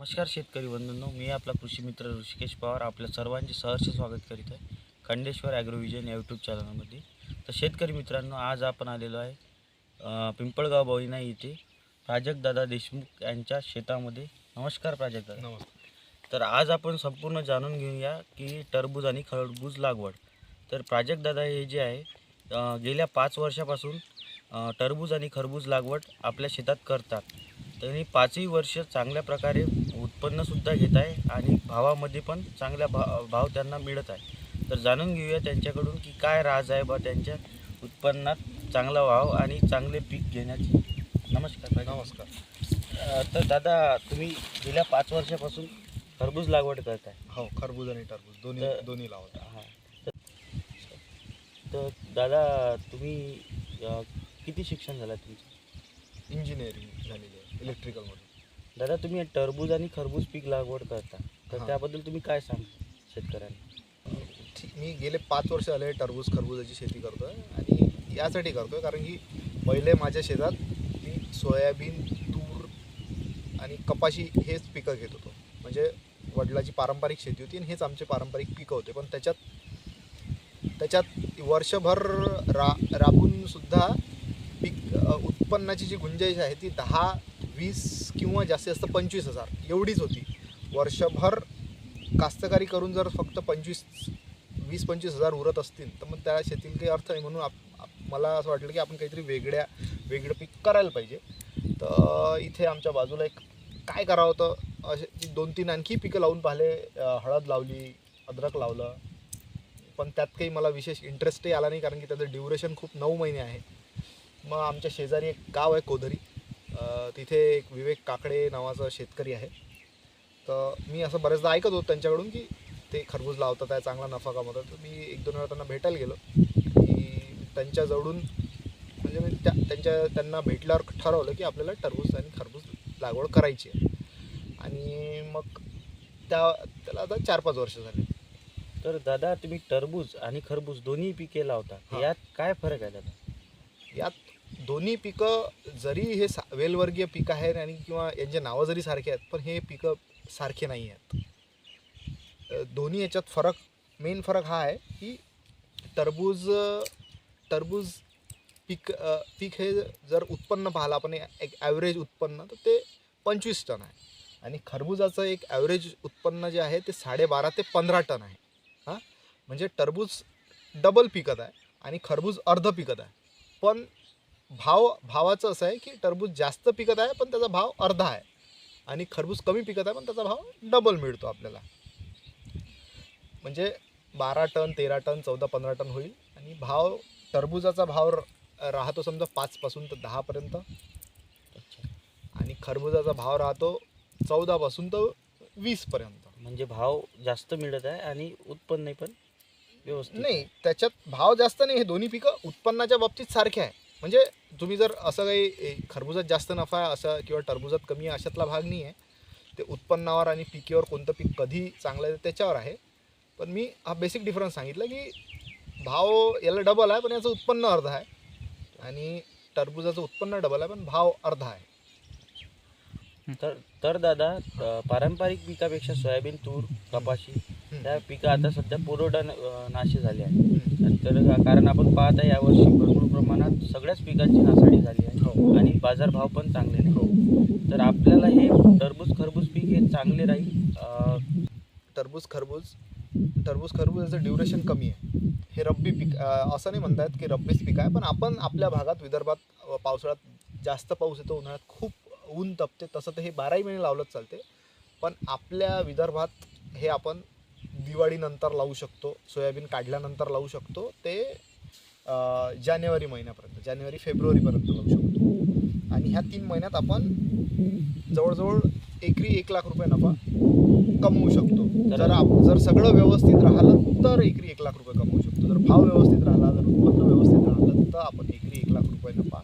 नमस्कार शेतकरी बंधूंनो मी आपला कृषी मित्र ऋषिकेश पवार आपल्या सर्वांचे सहर्ष स्वागत करीत आहे खंडेश्वर ॲग्रोविजन या यूट्यूब चॅनलमध्ये. तर शेतकरी मित्रांनो आज आपण आलेलो आहे पिंपळगाव बहिणा येथे प्राजक्तदादा देशमुख यांच्या शेतामध्ये. नमस्कार प्राजक्तदादा नमस्कार. तर आज आपण संपूर्ण जाणून घेऊया की टरबूज आणि खरबूज लागवड. तर प्राजक्तदादा हे जे आहे गेल्या पाच वर्षापासून टरबूज आणि खरबूज लागवड आपल्या शेतात करतात. त्यांनी पाचही वर्ष चांगल्या प्रकारे उत्पन्नसुद्धा घेत आहे आणि भावामध्ये पण चांगल्या भा भाव त्यांना मिळत आहे. तर जाणून घेऊया त्यांच्याकडून की काय राज आहे बा त्यांच्या उत्पन्नात चांगला भाव आणि चांगले पीक घेण्याची. नमस्कार. नमस्कार. तर दादा तुम्ही गेल्या पाच वर्षापासून खरबूज लागवड करताय हो खरबूज आणि टरबूज दोन्ही दोन्ही लावत हां. तर दादा तुम्ही किती शिक्षण झालं तुमचं? इंजिनिअरिंग झालेली आहे इलेक्ट्रिकलमधून दादा तुम्ही टरबूज आणि खरबूज पीक लागवड करता. तर हां. त्याबद्दल तुम्ही काय सांगा शेतकऱ्यांना? ठीक मी गेले पाच वर्ष आले टरबूज खरबूजाची शेती करतो आहे आणि यासाठी करतो आहे कारण की पहिले माझ्या शेतात मी सोयाबीन तूर आणि कपाशी हेच पिकं घेत होतो. म्हणजे वडिलाची पारंपरिक शेती होती आणि हेच आमचे पारंपरिक पिकं होते. पण त्याच्यात त्याच्यात वर्षभर रा राबून सुद्धा पीक अ, उत्पन्नाची जी गुंजाईश आहे ती दहा वीस किंवा जास्तीत जास्त पंचवीस हजार. एवढीच होती. वर्षभर कास्तकारी करून जर फक्त पंचवीस वीस पंचवीस हजार उरत असतील तर मग त्या शेतीला काही अर्थ नाही. म्हणून आप, आप- मला असं वाटलं की आपण काहीतरी वेगळ्या वेगळं पीक करायला पाहिजे. तर इथे आमच्या बाजूला एक काय करावं होतं? असे दोन तीन आणखी पिकं लावून पाहिले. हळद लावली अद्रक लावलं. पण त्यात काही मला विशेष इंटरेस्टही आला नाही कारण की त्याचं ड्युरेशन खूप नऊ महिने आहे. मग आमच्या शेजारी एक गाव आहे कोधरी तिथे एक विवेक काकडे नावाचा शेतकरी आहे. तर मी असं बऱ्याचदा ऐकत होतो त्यांच्याकडून की ते खरबूज लावतात आहे चांगला नफा कमवतात. तर मी एक दोन वेळा त्यांना भेटायला गेलो. की त्यांच्याजवळून म्हणजे मी त्या त्यांच्या त्यांना भेटल्यावर ठरवलं की आपल्याला टरबूज आणि खरबूज लागवड करायची आहे. आणि मग त्या त्याला आता चार पाच वर्ष झाले. तर दादा तुम्ही टरबूज आणि खरबूज दोन्ही पिके लावता. हां. यात काय फरक आहे दादा? यात दोन्ही पिकं जरी हे सा वेलवर्गीय पिकं आहेत आणि किंवा यांचे नावं जरी सारखे आहेत पण हे पिकं सारखे नाही आहेत. दोन्ही याच्यात फरक मेन फरक हा आहे की टरबूज टरबूज पीक पीक हे जर उत्पन्न पाहिलं आपण एक ॲव्हरेज उत्पन्न तर ते पंचवीस टन आहे. आणि खरबुजाचं एक ॲव्हरेज उत्पन्न जे आहे ते साडेबारा ते पंधरा टन आहे. हां? म्हणजे टरबूज डबल पिकत आहे आणि खरबूज अर्ध पिकत आहे. पण भाव भावाचं असं आहे की टरबूज जास्त पिकत आहे पण त्याचा भाव अर्धा आहे. आणि खरबूज कमी पिकत आहे पण त्याचा भाव डबल मिळतो आपल्याला. म्हणजे बारा टन तेरा टन चौदा पंधरा टन होईल. आणि भाव टरबुजाचा भाव राहतो समजा पाचपासून तर दहापर्यंत अच्छा आणि खरबुजाचा भाव राहतो चौदापासून तर वीसपर्यंत म्हणजे भाव जास्त मिळत आहे आणि उत्पन्न पण व्यवस्थित नाही त्याच्यात भाव जास्त नाही हे दोन्ही पिकं उत्पन्नाच्या बाबतीत सारखे आहे. म्हणजे तुम्ही जर असं काही खरबुजात जास्त नफा आहे असं किंवा टरबुजात कमी आहे अशातला भाग नाही आहे. ते उत्पन्नावर आणि पिकेवर कोणतं पीक कधी चांगलं आहे त्याच्यावर आहे. पण मी हा बेसिक डिफरन्स सांगितलं की भाव याला डबल आहे पण याचं उत्पन्न अर्ध आहे. आणि टरबुजाचं उत्पन्न डबल आहे पण भाव अर्धा आहे. तर तर दादा पारंपरिक पिकापेक्षा सोयाबीन तूर कपाशी त्या पिकं आता सध्या पुरवठा नाशी झाले आहे तर कारण आपण पाहत आहे यावर्षी भरपूर प्रमाणात सगळ्याच पिकांची नासाडी झाली आहे हो. आणि बाजारभाव पण चांगले नाही. हो. तर आपल्याला हे टरबूज खरबूज पीक हे चांगले राहील? टरबूज खरबूज टरबूज खरबूजाचं ड्युरेशन कमी आहे. हे रब्बी पीक असं नाही म्हणतायत की रब्बीच पीक आहे पण आपण आपल्या भागात विदर्भात पावसाळ्यात जास्त पाऊस येतो उन्हाळ्यात खूप ऊन तपते तसं तर हे बाराही महिने लावलंच चालते. पण आपल्या विदर्भात हे आपण दिवाळीनंतर लावू शकतो सोयाबीन काढल्यानंतर लावू शकतो ते जानेवारी महिन्यापर्यंत जानेवारी फेब्रुवारीपर्यंत लावू शकतो. आणि ह्या तीन महिन्यात आपण जवळजवळ एकरी एक लाख रुपये नफा कमवू शकतो. जर आप जर सगळं व्यवस्थित राहिलं तर एकरी एक लाख रुपये कमवू शकतो. जर भाव व्यवस्थित राहिला जर उत्पन्न व्यवस्थित राहिलं तर आपण एकरी एक लाख रुपये नफा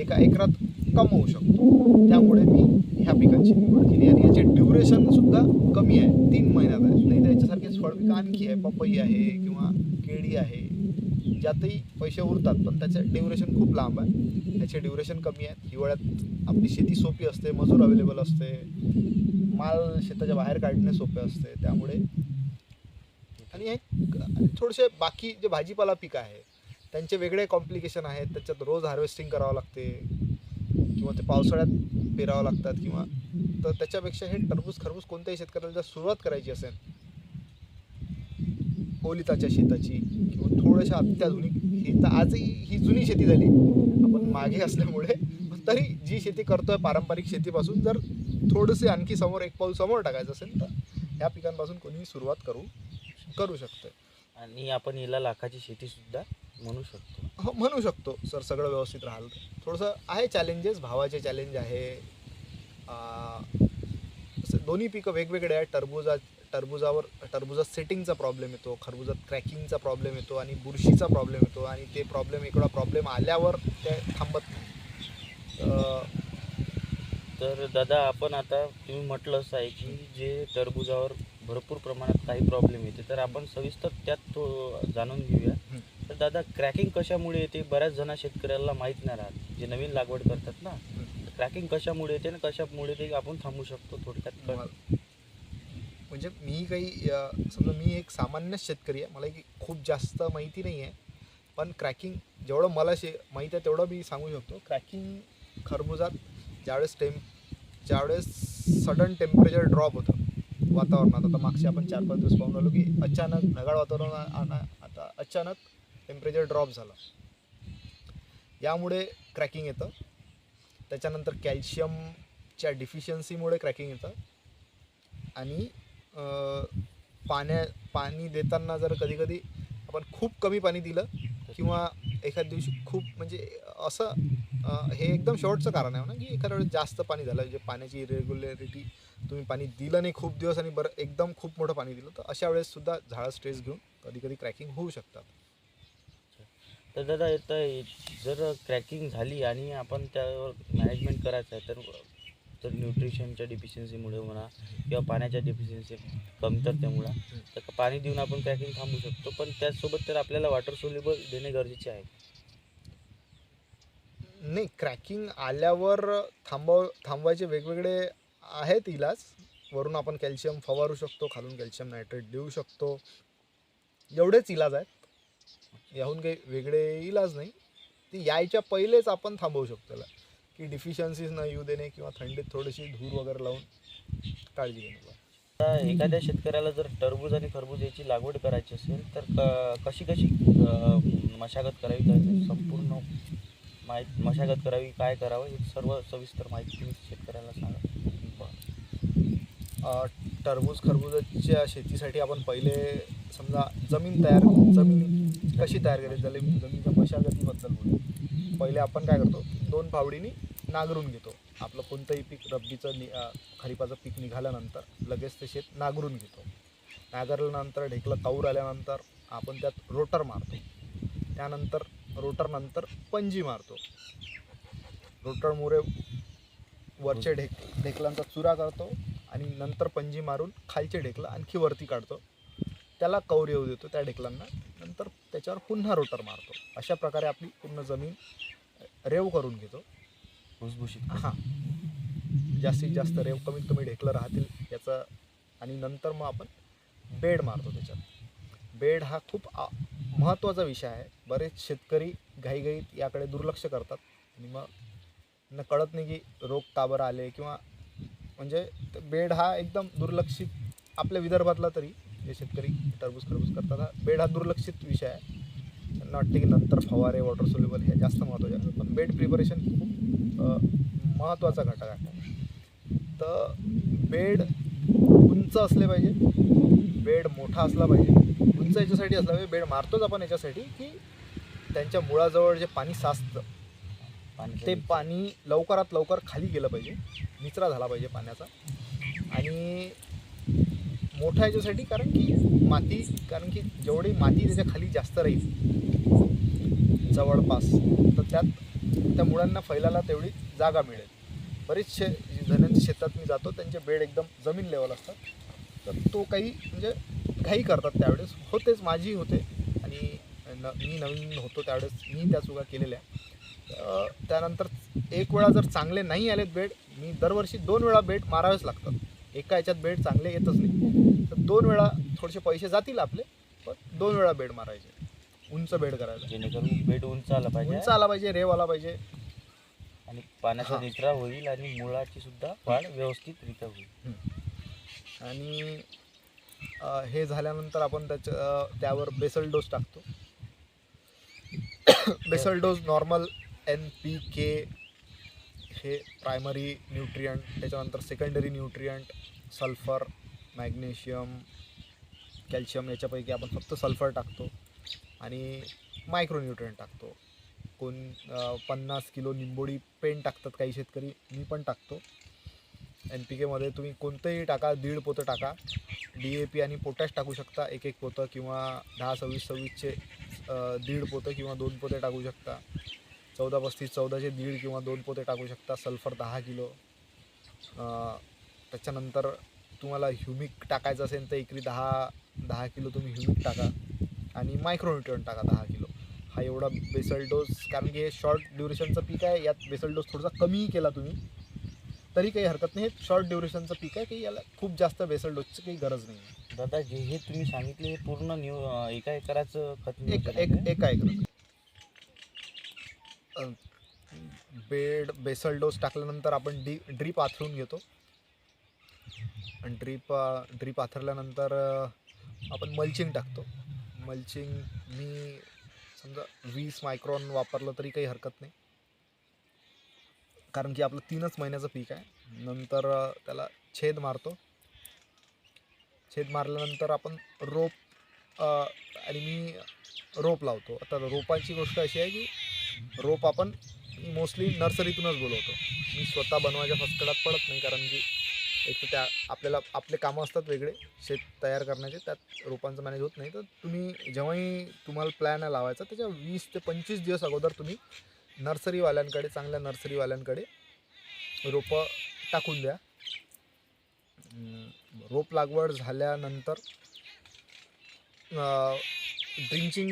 एका एकरात कमवू शकतो. त्यामुळे मी ह्या पिकांची निवड केली आणि याचे ड्युरेशन सुद्धा कमी आहे. तीन महिन्यात आहे. नाही तर याच्यासारखेच फळपिकं आणखी आहे. पपई आहे किंवा केळी आहे. ज्यातही पैसे उरतात पण त्याचं ड्युरेशन खूप लांब आहे. त्याचे ड्युरेशन कमी आहे हिवाळ्यात आपली शेती सोपी असते. मजूर अवेलेबल असते. माल शेताच्या बाहेर काढणे सोपे असते. त्यामुळे आणि हे थोडेसे बाकी जे भाजीपाला पिकं आहे त्यांचे वेगळे कॉम्प्लिकेशन आहेत. त्याच्यात रोज हार्वेस्टिंग करावं लागते. किंवा ते पावसाळ्यात पेरावं लागतात किंवा तर त्याच्यापेक्षा हे टरबूज खरबूज कोणत्याही शेतकऱ्याला जर सुरुवात करायची असेल ओलिताच्या शेताची किंवा थोड्याशा अत्याधुनिक ही तर आजही ही जुनी शेती झाली. आपण मागे असल्यामुळे तरी जी शेती करतोय पारंपरिक शेतीपासून जर थोडंसे आणखी समोर एक पाऊल समोर टाकायचं असेल तर ह्या पिकांपासून कोणीही सुरुवात करू करू शकतं आणि आपण हिला लाखाची शेतीसुद्धा म्हणू शकतो. हो म्हणू शकतो. सर सगळं व्यवस्थित राहिलं. तर थोडंसं आहे चॅलेंजेस भावाचे चॅलेंज आहे. आ, दोन्ही पिकं वेगवेगळे आहेत. टरबुजा टरबुजावर टरबुजात सेटिंगचा प्रॉब्लेम येतो खरबुजात क्रॅकिंगचा प्रॉब्लेम येतो आणि बुरशीचा प्रॉब्लेम येतो आणि ते प्रॉब्लेम इकडा प्रॉब्लेम आल्यावर ते थांबत नाही. तर दादा आपण आता तुम्ही म्हटलंच आहे की जे टरबुजावर भरपूर प्रमाणात काही प्रॉब्लेम येते. तर आपण सविस्तर त्यात तो जाणून घेऊया. दादा क्रॅकिंग कशामुळे येते? बऱ्याच जणा शेतकऱ्याला माहीत नाही राहत. जे नवीन लागवड करतात ना क्रॅकिंग कशामुळे येते आणि कशामुळे ते आपण थांबू शकतो थोडक्यात? म्हणजे मी काही समजा मी एक सामान्य शेतकरी आहे. मला की खूप जास्त माहिती नाही आहे. पण क्रॅकिंग जेवढं मला शे माहीत आहे तेवढं मी सांगू शकतो. क्रॅकिंग खरबुजात ज्यावेळेस टेम्प ज्यावेळेस सडन टेम्परेचर ड्रॉप होतं वातावरणात आता मागचे आपण चार पाच दिवस पाहून आलो की अचानक ढगाळ वातावरण आ- आता अचानक टेम्परेचर ड्रॉप झालं. यामुळे क्रॅकिंग येतं. त्याच्यानंतर कॅल्शियमच्या डिफिशियन्सीमुळे क्रॅकिंग येतं. आणि पाण्या पाणी देताना जर कधीकधी आपण खूप कमी पाणी दिलं किंवा एखाद्या दिवशी खूप म्हणजे असं हे एकदम शेवटचं कारण आहे हो ना की एखाद्या वेळेस जास्त पाणी झालं म्हणजे पाण्याची इरेग्युलरिटी तुम्ही पाणी दिलं नाही खूप दिवस आणि बरं एकदम खूप मोठं पाणी दिलं तर अशा वेळेससुद्धा झाडं स्ट्रेस घेऊन कधी कधी क्रॅकिंग होऊ शकतात. तर दादा आता जर क्रॅकिंग झाली आणि आपण त्यावर मॅनेजमेंट करायचं आहे तर तर न्यूट्रिशनच्या डिफिशियन्सीमुळे म्हणा किंवा पाण्याच्या डिफिशियन्सी कमतरतेमुळे तर पाणी देऊन आपण क्रॅकिंग थांबू शकतो पण त्याचसोबत तर आपल्याला वॉटर सोल्युबल देणे गरजेचे आहे. नाही क्रॅकिंग आल्यावर थांबव थांबवायचे वेगवेगळे आहेत इलाज. वरून आपण कॅल्शियम फवारू शकतो खालून कॅल्शियम नायट्रेट देऊ शकतो. एवढेच इलाज आहेत. याहून काही वेगळे इलाज नाही. ते यायच्या पहिलेच आपण थांबवू शकतो त्याला. की डिफिशन्सीज न येऊ देणे किंवा थंडीत थोडीशी धूर वगैरे लावून काळजी घेणे एखाद्या शेतकऱ्याला जर टरबूज आणि खरबूज याची लागवड करायची असेल तर क कशी कशी मशागत करावी? काय संपूर्ण माहिती मशागत करावी काय करावं? हे सर्व सविस्तर माहिती तुम्ही शेतकऱ्याला सांगा. टरबूज खरबूजाच्या शेतीसाठी आपण पहिले समजा जमीन तयार जमीन कशी तयार करायची? झाली जमीनच्या मशागतीबद्दल बोलू. पहिले आपण काय करतो? दोन फावडीनी नांगरून घेतो. आपलं कोणतंही पीक रब्बीचं नि खरीपाचं पीक निघाल्यानंतर लगेच ते शेत नांगरून घेतो. नांगरल्यानंतर ढेकलं काऊर आल्यानंतर आपण त्यात रोटर मारतो. त्यानंतर रोटरनंतर पंजी मारतो. रोटरमुळे वरचे ढेक ढेकलांचा चुरा करतो. आणि नंतर पंजी मारून खालचे ढेकलं आणखी वरती काढतो. त्याला कौर येऊ देतो त्या ढेकलांना. नंतर त्याच्यावर पुन्हा रोटर मारतो. अशा प्रकारे आपली पूर्ण जमीन रेव करून घेतो. भुसभुशीत. हां. जास्तीत जास्त रेव कमीत कमी ढेकलं राहतील याचा आणि नंतर मग आपण बेड मारतो त्याच्यात. बेड हा खूप आ- महत्त्वाचा विषय आहे. बरेच शेतकरी घाईघाईत याकडे दुर्लक्ष करतात. आणि मग त्यांना कळत नाही की रोग का बरं आले किंवा म्हणजे बेड हा एकदम दुर्लक्षित आपल्या विदर्भातला तरी जे शेतकरी टरबूज खरबूज करतात हा बेड हा दुर्लक्षित विषय आहे. की नंतर फवारे वॉटर सोल्युबल हे जास्त महत्त्वाचे आहे. पण बेड प्रिपरेशन खूप महत्त्वाचा घटक आहे. तर बेड उंच असले पाहिजे बेड मोठा असला पाहिजे. उंच याच्यासाठी असला पाहिजे बेड मारतोच आपण याच्यासाठी की त्यांच्या मुळाजवळ जे पाणी साचतं ते पाणी लवकरात लवकर खाली गेलं पाहिजे. निचरा झाला पाहिजे पाण्याचा. आणि मोठ्या याच्यासाठी कारण की माती कारण की जेवढी माती त्याच्याखाली जास्त राहील जवळपास तर त्यात त्या मुळांना फैलायला तेवढी जागा मिळेल. बरेचसे जणांच्या शेतात मी जातो त्यांचे बेड एकदम जमीन लेवल असतात. तर तो काही म्हणजे घाई करतात त्यावेळेस. होतेच माझी होते. आणि न मी नवीन होतो त्यावेळेस मी त्या चुका केलेल्या. त्यानंतर एक वेळा जर चांगले नाही आलेत बेड मी दरवर्षी दोन वेळा बेड मारावेच लागतात एका याच्यात बेड चांगले येतच नाही. तर दोन वेळा थोडेसे पैसे जातील आपले पण दोन वेळा बेड मारायचे. उंच बेड करायला. जेणेकरून बेड उंच आला पाहिजे. उंच आला पाहिजे रेव आला पाहिजे. आणि पाण्याचा. निचरा होईल आणि मुळाची सुद्धा वाढ व्यवस्थितरित्या होईल. आणि हे झाल्यानंतर आपण त्याच्या त्यावर बेसल डोस टाकतो. Basal dose normal N P K हे प्रायमरी न्यूट्रियंट त्याच्यानंतर secondary nutrient sulphur magnesium calcium याच्यापैकी आपण फक्त सल्फर टाकतो आणि मायक्रोन्यूट्रियंट टाकतो. कोण पन्नास किलो निंबोडी पेन टाकतात काही शेतकरी मी पण टाकतो. एन पी केमध्ये तुम्ही कोणतंही टाका दीड पोतं टाका. डी ए पी आणि पोटॅश टाकू शकता एक एक पोतं किंवा दहा सव्वीस सव्वीसचे दीड पोतं किंवा दोन पोते टाकू शकता. चौदा पस्तीस चौदाचे दीड किंवा दोन पोते टाकू शकता. सल्फर दहा किलो. अ, त्याच्यानंतर तुम्हाला ह्युमिक टाकायचं असेल तर एकरी दहा दहा किलो तुम्ही ह्युमिक टाका. आणि मायक्रोन्युट्रियन टाका दहा किलो. हा एवढा बेसल डोस कारण की हे शॉर्ट ड्युरेशनचं पीक आहे. यात बेसल डोस थोडासा कमीही केला तुम्ही. तरी काही हरकत नाही. हे शॉर्ट ड्युरेशनचं पीक आहे. की याला खूप जास्त बेसल डोसची काही गरज नाही. आहे. दादा जे हे तुम्ही सांगितले हे पूर्ण न्यू एका एकराचं खत एक एक आहे. बेड बेसल डोस टाकल्यानंतर आपण डी ड्रीप आथरून घेतो. आणि ड्रीप ड्रीप आथरल्यानंतर आपण मल्चिंग टाकतो. मल्चिंग मी समजा वीस मायक्रॉन वापरलं तरी काही हरकत नाही. कारण की आपलं तीनच महिन्याचं पीक आहे. नंतर त्याला छेद मारतो. छेद मारल्यानंतर आपण रोप आणि मी रोप लावतो. आता रोपाची गोष्ट अशी आहे की रोप आपण मोस्टली नर्सरीतूनच बोलवतो. मी स्वतः बनवायच्या फसकडात पडत नाही कारण की एक तर त्या आपल्याला आपले कामं असतात वेगळे शेत तयार करण्याचे त्यात रोपांचं मॅनेज होत नाही. तर तुम्ही जेव्हाही तुम्हाला प्लॅन आहे लावायचा त्याच्या वीस ते पंचवीस दिवस अगोदर तुम्ही नर्सरीवाल्यांकडे चांगल्या नर्सरीवाल्यांकडे रोपं टाकून द्या. रोप लागवड झाल्यानंतर ड्रिंचिंग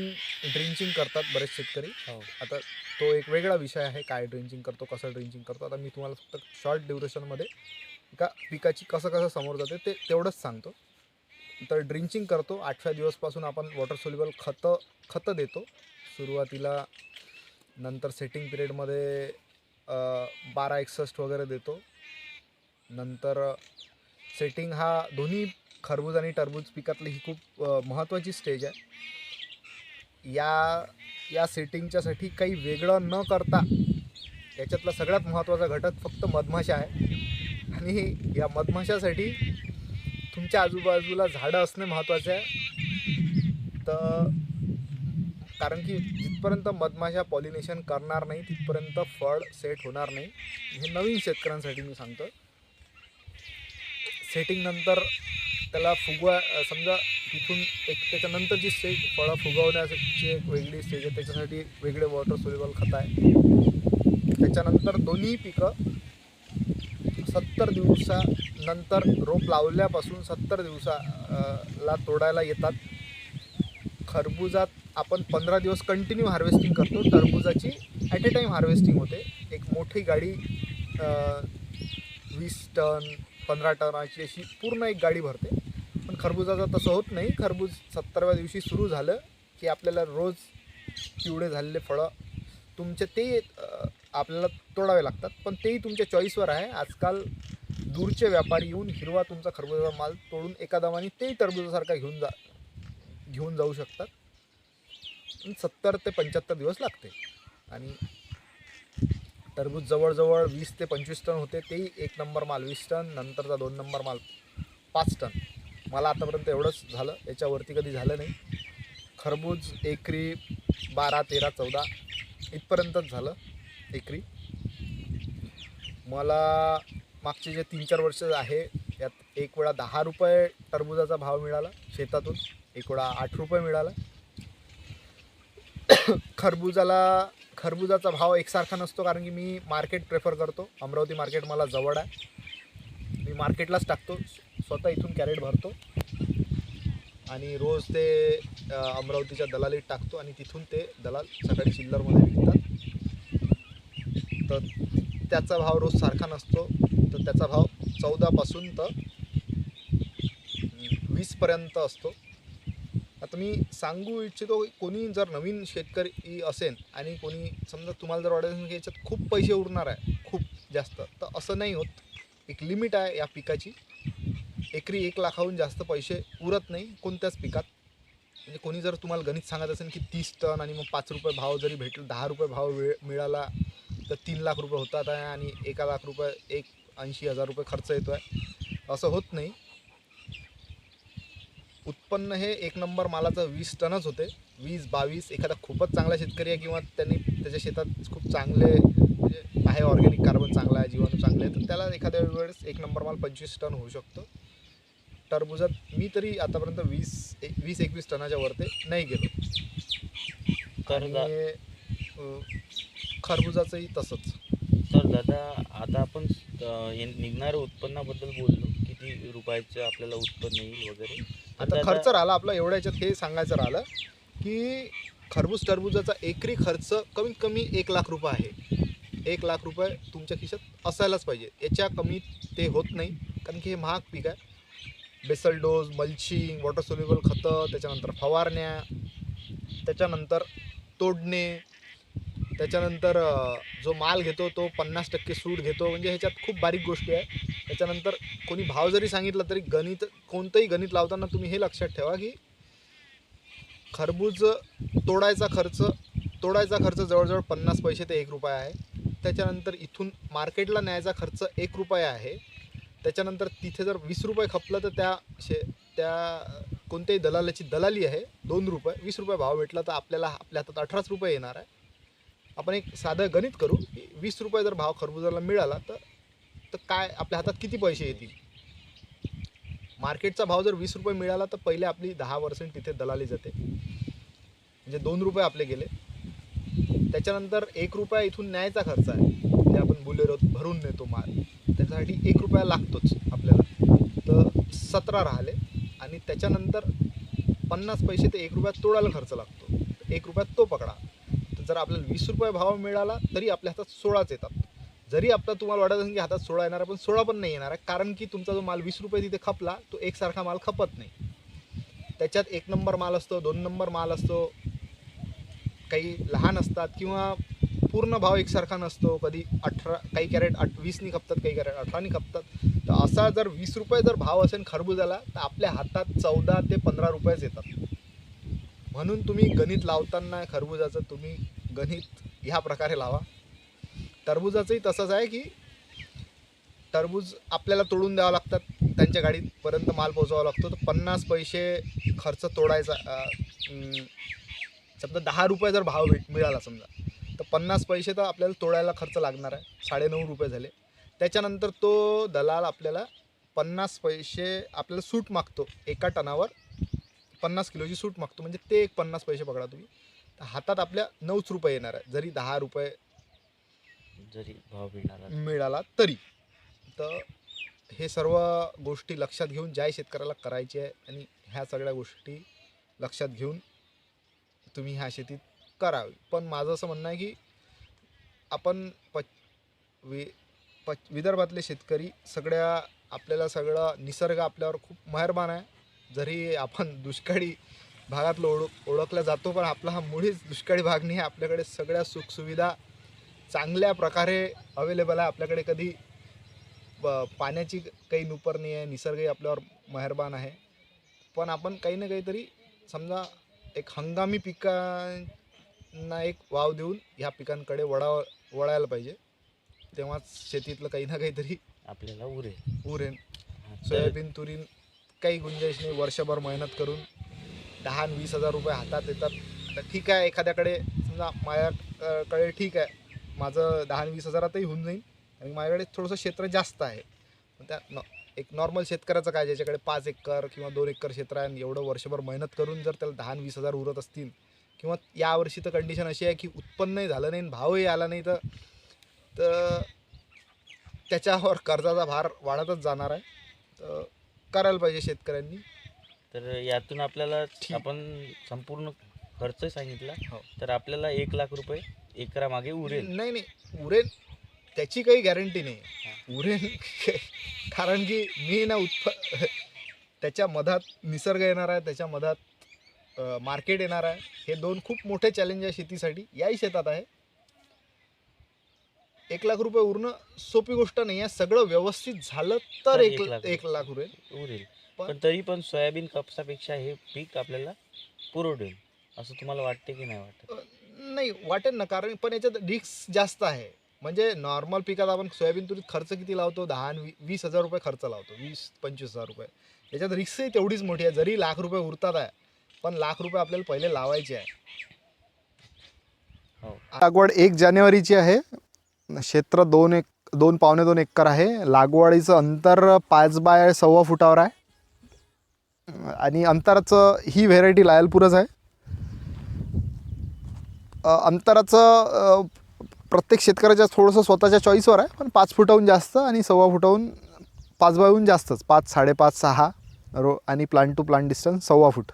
ड्रिंचिंग करतात बरेच शेतकरी. हो. आता तो एक वेगळा विषय आहे काय ड्रिंचिंग करतो कसं ड्रिंचिंग करतो. आता मी तुम्हाला फक्त शॉर्ट ड्युरेशनमध्ये एका पिकाची कसं कसं समोर जाते ते तेवढंच सांगतो. तर ड्रिंचिंग करतो आठव्या दिवसपासून आपण वॉटर सोल्युबल खतं खतं देतो. सुरुवातीला नंतर सेटिंग पिरियडमध्ये बारा एकसष्ट वगैरे देतो. नंतर सेटिंग हा दोन्ही खरबूज आणि टरबूज पिकातली ही खूप महत्त्वाची स्टेज आहे. या या सेटिंगच्यासाठी काही वेगळं न करता याच्यातला सगळ्यात महत्त्वाचा घटक फक्त मधमाशा आहे. आणि या मधमाशासाठी तुमच्या आजूबाजूला झाडं असणे महत्त्वाचे आहे. तर कारण की जिथपर्यंत मधमाशा पॉलिनेशन करणार नाही तिथपर्यंत फळ सेट होणार नाही. हे नवीन शेतकऱ्यांसाठी मी सांगतो सेटिंगनंतर त्याला फुगवा समजा तिथून एक त्याच्यानंतर जी स्टेज फळं फुगवण्याची एक वेगळी स्टेज आहे त्याच्यासाठी वेगळे वॉटर सोल्युबल खत आहे. त्याच्यानंतर दोन्ही पिकं सत्तर दिवसानंतर रोप लावल्यापासून सत्तर दिवसा ला तोडायला येतात. खरबुजात आपण पंधरा दिवस कंटिन्यू हार्वेस्टिंग करतो. टरबुजाची ॲट ए टाईम हार्वेस्टिंग होते. एक मोठी गाडी वीस टन पंधरा टनाची अशी पूर्ण एक गाडी भरते. खरबुजाचं तसं होत नाही. खरबूज सत्तराव्या दिवशी सुरू झालं की आपल्याला रोज पिवळे झालेले फळं तुमचे ते आपल्याला तोडावे लागतात. पण तेही तुमच्या चॉईसवर आहे. आजकाल दूरचे व्यापारी येऊन हिरवा तुमचा खरबुजाचा माल तोडून एका दमाने तेही टरबुजासारखा घेऊन जा घेऊन जाऊ शकतात. सत्तर ते पंच्याहत्तर दिवस लागते. आणि टरबूज जवळजवळ वीस ते पंचवीस टन होते. तेही एक नंबर माल वीस टन नंतरचा दोन नंबर माल पाच टन. मला आतापर्यंत एवढंच झालं. याच्यावरती कधी झालं नाही. खरबूज एकरी बारा तेरा चौदा इथपर्यंतच झालं एकरी. मला मागचे जे तीन चार वर्ष आहे यात एक वेळा दहा रुपये टरबुजाचा भाव मिळाला शेतातून. एक वेळा आठ रुपये मिळाला. खरबुजाला खरबुजाचा भाव एकसारखा नसतो कारण की मी मार्केट प्रेफर करतो. अमरावती मार्केट मला जवळ आहे. मी मार्केटलाच टाकतो. स्वतः इथून कॅरेट भरतो. आणि रोज ते अमरावतीच्या दलालीत टाकतो आणि तिथून ते दलाल सकाळी चिल्लरमध्ये विकतात. तर त्याचा भाव रोज सारखा नसतो. तर त्याचा भाव चौदापासून तर वीसपर्यंत असतो. आता मी सांगू इच्छितो की कोणी जर नवीन शेतकरी असेल आणि कोणी समजा तुम्हाला जर वाटत असेल की याच्यात खूप पैसे उरणार आहे खूप जास्त तर असं नाही होत. एक लिमिट आहे या पिकाची. एकरी एक लाखाहून जास्त पैसे उरत नाही कोणत्याच पिकात. म्हणजे कोणी जर तुम्हाला गणित सांगत असेल की तीस टन आणि मग पाच रुपये भाव जरी भेटला दहा रुपये भाव वेळ मिळाला तर तीन लाख रुपये होतात आहे आणि एका लाख रुपये एक ऐंशी हजार रुपये खर्च येतो आहे असं होत नाही. उत्पन्न हे एक नंबर मालाचं वीस टनच होते. वीस बावीस एखादा खूपच चांगला शेतकरी आहे किंवा त्यांनी त्याच्या शेतात खूप चांगले म्हणजे आहे ऑर्गॅनिक कार्बन चांगला आहे जीवाणू चांगले आहे तर त्याला एखाद्या वेळेस एक नंबर माल पंचवीस टन होऊ शकतो. टरबुजात मी तरी आतापर्यंत वीस वीस एकवीस टनाच्या वरती नाही गेलो. आणि खरबुजाचंही तसंच. तर दादा आता आपण निघणाऱ्या उत्पन्नाबद्दल बोललो. किती रुपयाचं आपल्याला उत्पन्न येईल वगैरे. आता खर्च राहिला आपला एवढ्या याच्यात हे सांगायचं राहिलं की खरबूज टरबुजाचा एकरी खर्च कमीत कमी एक लाख रुपये आहे. एक लाख रुपये तुमच्या खिशात असायलाच पाहिजे. याच्या कमी ते होत नाही. कारण की हे महाग पीक आहे. Basal dose mulching water soluble खतं त्याच्यानंतर फवारण्या त्याच्यानंतर तोडणे त्याच्यानंतर जो माल घेतो तो पन्नास टक्के सूट घेतो. म्हणजे ह्याच्यात खूप बारीक गोष्टी आहे त्याच्यानंतर कोणी भाव जरी सांगितला तरी गणित कोणतंही गणित लावताना तुम्ही हे लक्षात ठेवा की खरबूज तोडायचा खर्च तोडायचा खर्च जवळजवळ पन्नास पैसे ते एक रुपया आहे. त्याच्यानंतर इथून मार्केटला न्यायचा खर्च एक रुपया आहे. त्याच्यानंतर तिथे जर वीस रुपये खपलं तर त्या शे त्या कोणत्याही दलालाची दलाली आहे दोन रुपये वीस रुपये भाव भेटला तर आपल्याला आपल्या हातात अठराच रुपये येणार आहे. आपण एक साधं गणित करू की वीस रुपये जर भाव खरबुजाला मिळाला तर तर काय आपल्या हातात किती पैसे येतील? मार्केटचा भाव जर वीस रुपये मिळाला तर पहिले आपली दहा पर्सेंट तिथे दलाली जाते. म्हणजे दोन रुपये आपले गेले. त्याच्यानंतर एक रुपया इथून न्यायचा खर्च आहे. म्हणजे आपण बुलेरो भरून नेतो माल. त्याच्यासाठी एक रुपया लागतोच आपल्याला. तर सतरा राहिले आणि त्याच्यानंतर पन्नास पैसे ते एक रुपयात तोडायला खर्च लागतो. एक रुपयात तो पकडा. तर जर आपल्याला वीस रुपये भाव मिळाला तरी आपल्या हातात सोळाच येतात. जरी आपला तुम्हाला वाटत असेल की हातात सोळा येणार आहे पण सोळा पण नाही येणार आहे कारण की तुमचा जो माल वीस रुपये तिथे खपला तो एकसारखा माल खपत नाही. त्याच्यात एक नंबर माल असतो दोन नंबर माल असतो. काही लहान असतात किंवा पूर्ण भाव एकसारखा नसतो. कधी अठरा काही कॅरेट आठ वीसनी खपतात काही कॅरेट अठरानी खपतात. तर असा जर वीस रुपये जर भाव असेल खरबुजाला तर आपल्या हातात चौदा ते पंधरा रुपयेच येतात. म्हणून तुम्ही गणित लावताना खरबुजाचं तुम्ही गणित ह्या प्रकारे लावा. टरबुजाचंही तसंच आहे की टरबूज आपल्याला तोडून द्यावं लागतात त्यांच्या गाडीपर्यंत माल पोहोचवावा लागतो. तर पन्नास पैसे खर्च तोडायचा समजा दहा रुपये जर भाव भेट मिळाला समजा तर पन्नास पैसे तर आपल्याला तोडायला खर्च लागणार आहे. साडेनऊ रुपये झाले. त्याच्यानंतर तो दलाल आपल्याला पन्नास पैसे आपल्याला सूट मागतो. एका टनावर पन्नास किलोची सूट मागतो. म्हणजे ते एक पन्नास पैसे पकडा तुम्ही. तर हातात आपल्या नऊच रुपये येणार आहे जरी दहा रुपये जरी भाव मिळणार मिळाला तरी. तर हे सर्व गोष्टी लक्षात घेऊन ज्या शेतकऱ्याला करायचे आहे आणि ह्या सगळ्या गोष्टी लक्षात घेऊन तुम्ही ह्या शेतीत करावी. पण माझं असं म्हणणं आहे की आपण प वि प विदर्भातले शेतकरी सगळ्या आपल्याला सगळं निसर्ग आपल्यावर खूप मेहरबान आहे. जरी आपण दुष्काळी भागातलं ओळख ओळखला जातो पण आपला हा मुळीच दुष्काळी भाग नाही आहे. आपल्याकडे सगळ्या सुखसुविधा चांगल्या प्रकारे अवेलेबल आहे. आपल्याकडे कधी ब- पाण्याची काही नुपर नाही आहे. निसर्गही आपल्यावर मेहरबान आहे. पण आपण काही ना काहीतरी समजा एक हंगामी पिकांना एक वाव देऊन ह्या पिकांकडे वळा वळायला पाहिजे. तेव्हाच शेतीतलं काही ना काहीतरी आपल्याला उरेल उरेन सोयाबीन तुरीन काही गुंजाईश नाही. वर्षभर मेहनत करून दहा आणि वीस हजार रुपये हातात येतात. आता ठीक आहे एखाद्याकडे समजा माझ्याकडे ठीक आहे. माझं दहा आणि वीस हजारातही होऊन जाईल. आणि माझ्याकडे थोडंसं क्षेत्र जास्त आहे. पण त्या न एक नॉर्मल शेतकऱ्याचं काय? ज्याच्याकडे पाच एकर किंवा दोन एकर क्षेत्र आहे आणि एवढं वर्षभर मेहनत करून जर त्याला दहा वीस हजार उरत असतील किंवा यावर्षी तर कंडिशन अशी आहे की उत्पन्नही झालं नाही आणि भावही आला नाही तर तर त्याच्यावर कर्जाचा भार वाढतच जाणार आहे. तर करायला पाहिजे शेतकऱ्यांनी. तर यातून आपल्याला. आपण संपूर्ण खर्च सांगितला. हो. तर आपल्याला एक लाख रुपये एकरामागे उरेल. नाही नाही. उरेल त्याची काही गॅरंटी नाही. उरेल कारण की मी ना उत्प त्याच्या मधात निसर्ग येणार आहे त्याच्या मधात मार्केट येणार आहे. हे दोन खूप मोठे चॅलेंज आहे शेतीसाठी. याही शेतात आहे. एक लाख रुपये उरणं सोपी गोष्ट नाही आहे. सगळं व्यवस्थित झालं तर एक एक लाख लाख उरेल. पण- पण तरी पण सोयाबीन कापसापेक्षा हे पीक आपल्याला पुरवडेल. असं तुम्हाला वाटते की नाही वाटत? नाही वाटेल ना. कारण पण याच्यात रिक्स जास्त आहे. म्हणजे नॉर्मल पिकात आपण सोयाबीन तुरीत खर्च किती लावतो? दहा आणि वी- वीस हजार रुपये खर्च लावतो. वीस पंचवीस हजार रुपये. याच्यात रिक्सही तेवढीच मोठी आहे. जरी लाख रुपये उरतात आहे पण लाख रुपये आपल्याला पहिले लावायचे आहे. हो. लागवड एक जानेवारीची आहे. क्षेत्र दोन एक दोन पावणे दोन एकर आहे. लागवडीचं अंतर पाच बाय सव्वा फुटावर आहे. आणि अंतराचं ही व्हेरायटी लायलपूरच आहे. अंतराचं प्रत्येक शेतकऱ्याच्या थोडंसं स्वतःच्या चॉईसवर आहे. पण पाच फुटाहून जास्त आणि सव्वा फुटाहून पाच बायहून जास्तच. पाच साडेपाच सहा रो आणि प्लांट टू प्लांट डिस्टन्स सव्वा फूट.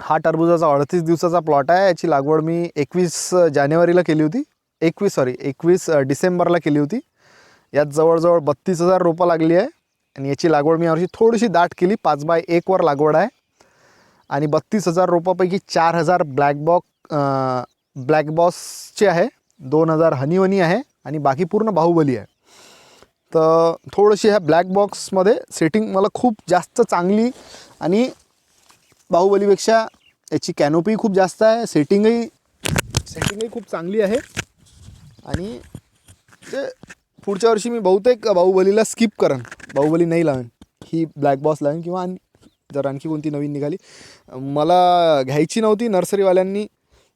हा टरबुजाचा अडतीस दिवसाचा प्लॉट आहे. याची लागवड मी एकवीस जानेवारीला केली होती. एकवीस सॉरी एकवीस डिसेंबरला केली होती. यात जवळजवळ बत्तीस हजार रोपं लागली आहे. आणि याची लागवड मी यावर्षी थोडीशी दाट केली. पाच बाय एकवर लागवड आहे. आणि बत्तीस हजार रोपापैकी चार हजार ब्लॅकबॉक ब्लॅक बॉसचे आहे. दोन हजार हनीवनी आहे. आणि बाकी पूर्ण बाहुबली आहे. तर थोडीशी ह्या ब्लॅक बॉक्समध्ये सेटिंग मला खूप जास्त चांगली आणि बाहुबलीपेक्षा याची कॅनोपी खूप जास्त आहे सेटिंगही सेटिंगही खूप चांगली आहे. आणि ते पुढच्या वर्षी मी बहुतेक बाहुबलीला स्किप करेन बाहुबली नाही लावेन. ही ब्लॅक बॉस लावेन किंवा जर आणखी कोणती नवीन निघाली. मला घ्यायची नव्हती नर्सरीवाल्यांनी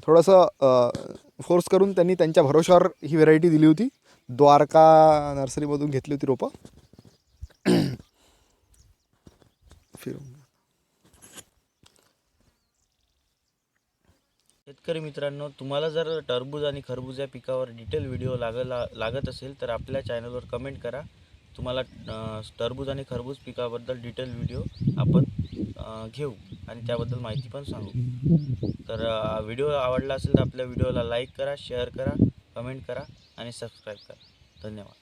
थोडंसं फोर्स करून त्यांनी त्यांच्या भरोशावर ही व्हेरायटी दिली होती. द्वारका नर्सरीमधून घेतली होती रोपं. फिरून. शेतकरी मित्रांनो तुम्हाला जर टरबूज आणि खरबूज या पिकावर डिटेल व्हिडिओ लागला लागत असेल तर आपल्या चॅनलवर कमेंट करा. तुम्हाला टरबूज आणि खरबूज पिकाबद्दल डिटेल व्हिडिओ आपण घेऊ आणि त्याबद्दल माहिती पण सांगू. तर व्हिडिओ आवडला असेल तर आपल्या व्हिडिओला लाईक करा शेअर करा कमेंट करा आणि सबस्क्राईब करा. धन्यवाद.